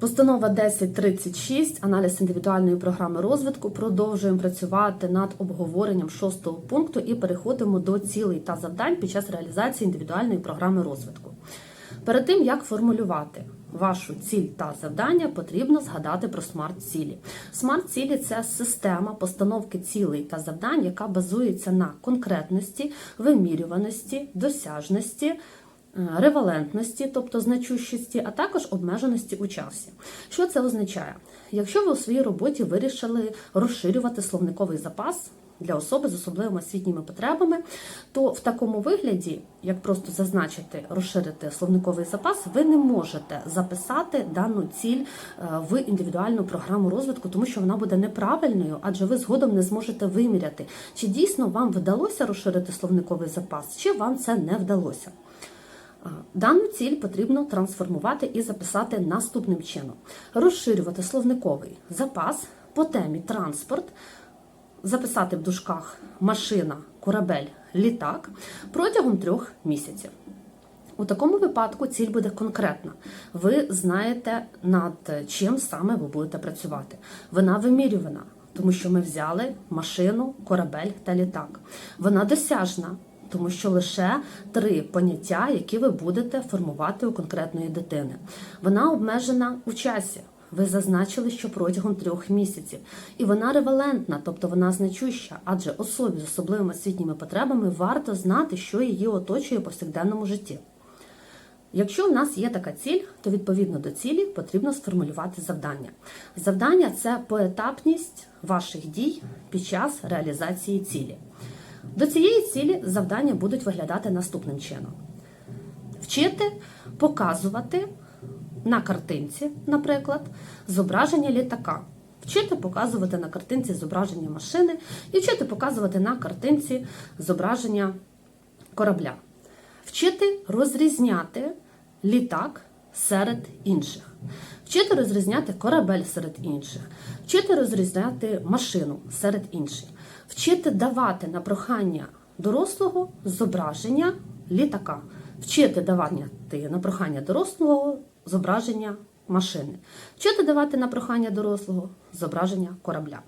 Постанова 1036, аналіз індивідуальної програми розвитку. Продовжуємо працювати над обговоренням шостого пункту і переходимо до цілей та завдань під час реалізації індивідуальної програми розвитку. Перед тим як формулювати вашу ціль та завдання, потрібно згадати про смарт-цілі. Смарт-цілі це система постановки цілей та завдань, яка базується на конкретності, вимірюваності, досяжності. Е, Ревалентності, тобто значущості, а також обмеженості у часі. Що це означає? Якщо ви у своїй роботі вирішили розширювати словниковий запас для особи з особливими освітніми потребами, то в такому вигляді, як просто зазначити, розширити словниковий запас, ви не можете записати дану ціль е, в індивідуальну програму розвитку, тому що вона буде неправильною, адже ви згодом не зможете виміряти, чи дійсно вам вдалося розширити словниковий запас, чи вам це не вдалося. А, Дану ціль потрібно трансформувати і записати наступним чином: розширювати словниковий запас по темі транспорт, записати в дужках машина, корабель, літак протягом трьох місяців. У такому випадку ціль буде конкретна. Ви знаєте, над чим саме ви будете працювати. Вона вимірювана, тому що ми взяли машину, корабель та літак. Вона досяжна, тому що лише три поняття, які ви будете формувати у конкретної дитини. Вона обмежена у часі. Ви зазначили, що протягом трьох місяців, і вона ревалентна, тобто вона значуща, адже особі з особливими освітніми потребами варто знати, що її оточує у повсякденному житті. Якщо в нас є така ціль, то відповідно до цілі потрібно сформулювати завдання. Завдання це поетапність ваших дій під час реалізації цілі. До цієї цілі завдання будуть виглядати наступним чином: вчити показувати на картинці, наприклад, зображення літака. Вчити показувати на картинці зображення машини і вчити показувати на картинці зображення корабля. Вчити розрізняти літак серед інших. Вчити розрізняти корабель серед інших, вчити розрізняти машину серед інших, вчити давати на прохання дорослого зображення літака, вчити давати на прохання дорослого зображення машини, вчити давати на прохання дорослого зображення корабля.